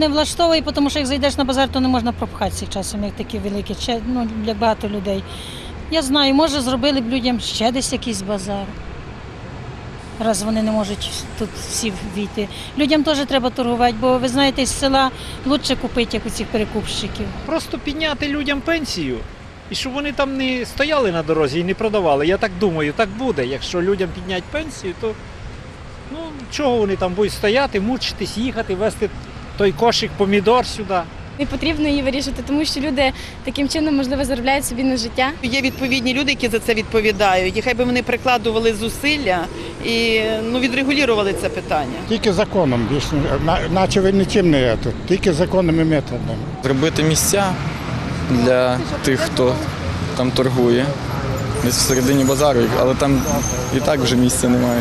Не влаштовує, тому що як зайдеш на базар, то не можна пропхатися часом, як такі великі, ну, для багато людей. Я знаю, може зробили б людям ще десь якийсь базар. Раз вони не можуть тут всі війти. Людям теж треба торгувати, бо ви знаєте, з села краще купити, як у цих перекупщиків. Просто підняти людям пенсію. І щоб вони там не стояли на дорозі і не продавали. Я так думаю, так буде. Якщо людям підняти пенсію, то ну, чого вони там будуть стояти, мучитись, їхати, вести той кошик помідор сюди. Не потрібно її вирішувати, тому що люди таким чином можливо заробляють собі на життя. Є відповідні люди, які за це відповідають. І хай би вони прикладували зусилля і ну, відрегулювали це питання. Тільки законом, наче ви нічим не це, тільки законними методами. Зробити місця для тих, хто там торгує. Десь всередині базару, але там і так вже місця немає.